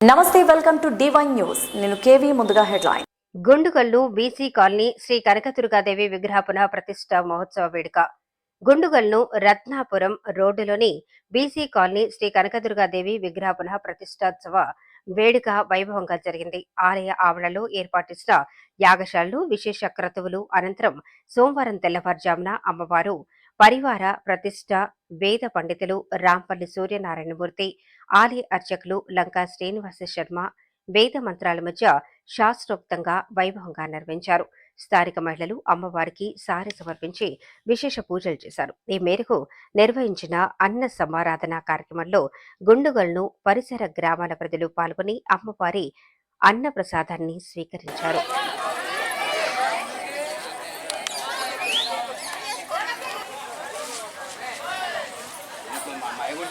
నమస్తే welcome to divine news నేను KV ముందుగా headline. Gundugallu BC colony Shri Kanakadurgadevi విగ్రహ పునః ప్రతిష్ట మహోత్సవ వేడుక. గుండుగల్ను రత్నాపురం రోడ్డులోని బీసీ కాలనీ శ్రీ కనకదుర్గాదేవి విగ్రహ పునః ప్రతిష్టాత్సవ వేడుక వైభవంగా జరిగింది. ఆలయ ఆవరణలో ఏర్పాటు యాగశాలలు విశేష క్రతువులు అనంతరం సోమవారం తెల్లవారుజామున అమ్మవారు పరివార ప్రతిష్ట వేద పండితులు రాంపల్లి సూర్యనారాయణమూర్తి ఆలయ అర్చకులు లంకా శ్రీనివాస శర్మ వేద మంత్రాల మధ్య శాస్త్రోక్తంగా వైభవంగా నిర్వహించారు. స్థానిక మహిళలు అమ్మవారికి సారి సమర్పించి విశేష పూజలు చేశారు. ఈ మేరకు నిర్వహించిన అన్న సమారాధన కార్యక్రమంలో గుండుగల్ను పరిసర గ్రామాల ప్రజలు పాల్గొని అమ్మవారి అన్న ప్రసాదాన్ని స్వీకరించారు.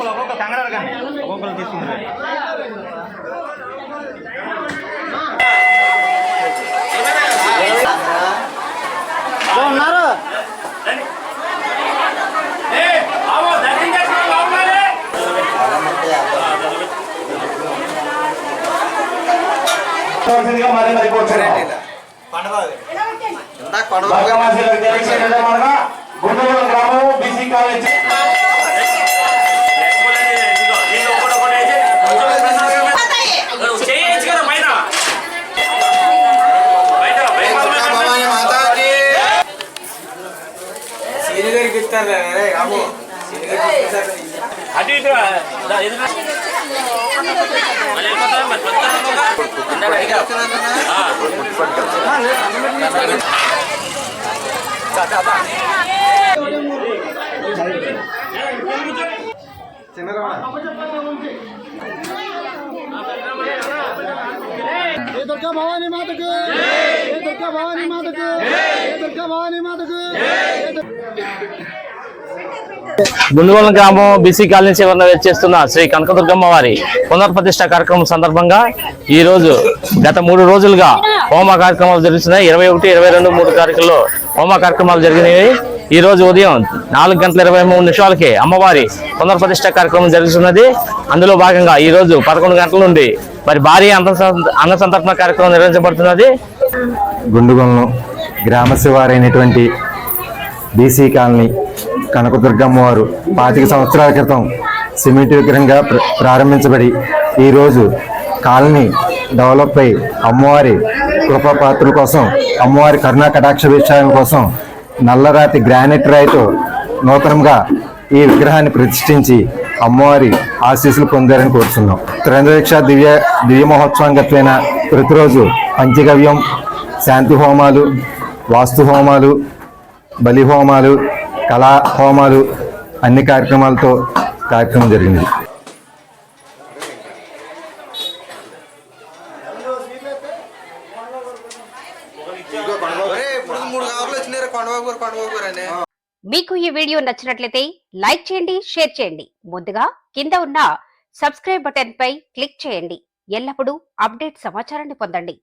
ఒక్కొక్కరు ఒక్కొక్క కంగారు కానీ. ఒక్కొక్కరు తీసుకుంటారు బాగున్నారే? మరి మరి గుంటూరు గ్రామం బీసీ కాలేజ్. అటు ఇటు ఏ దుర్గా భవానీ మాతకు ఏ దుర్గా భవానీ మాతకు ఏ దుర్గా భవానీ మాతకు గుండుగోళం గ్రామం బీసీ కాలనీ చివరన వేచేస్తున్న శ్రీ కనకదుర్గమ్మ వారి పునర్ప్రతిష్ట కార్యక్రమం సందర్భంగా ఈ రోజు గత మూడు రోజులుగా హోమ కార్యక్రమాలు జరుగుతున్నాయి. ఇరవై ఒకటి ఇరవై రెండు మూడు తారీఖుల్లో హోమ కార్యక్రమాలు జరిగినాయి. ఈ రోజు ఉదయం నాలుగు గంటల ఇరవై మూడు నిమిషాలకి అమ్మవారి పునర్ప్రతిష్ట కార్యక్రమం జరుగుతున్నది. అందులో భాగంగా ఈ రోజు పదకొండు గంటల నుండి మరి భారీ అన్న సంతర్పణ కార్యక్రమం నిర్వహించబడుతున్నది. గుండుగొలను గ్రామ శివారైనటువంటి బీసీ కాలనీ కనకదుర్గమ్మవారు పాతిక సంవత్సరాల క్రితం సిమెంట్ విగ్రహంగా ప్ర- ప్రారంభించబడి ఈరోజు కాలనీ డెవలప్ అయి అమ్మవారి కృపపాత్రుల కోసం అమ్మవారి కరుణా కటాక్ష విషయాల కోసం నల్లరాతి గ్రానైట్ రాయితో నూతనంగా ఈ విగ్రహాన్ని ప్రతిష్ఠించి అమ్మవారి ఆశీస్సులు పొందారని కోరుతున్నాం త్రైంద్రదీక్ష దివ్య దివ్య మహోత్సవం ప్రతిరోజు పంచగవ్యం శాంతి హోమాలు వాస్తు హోమాలు బలి హోమాలు కళా హోమాలు అన్ని కార్యక్రమాలతో కార్యక్రమం జరిగింది. మీకు ఈ వీడియో నచ్చినట్లయితే లైక్ చేయండి షేర్ చేయండి. ముందుగా కింద ఉన్న సబ్స్క్రైబ్ బటన్ పై క్లిక్ చేయండి. ఎల్లప్పుడూ అప్డేట్ సమాచారాన్ని పొందండి.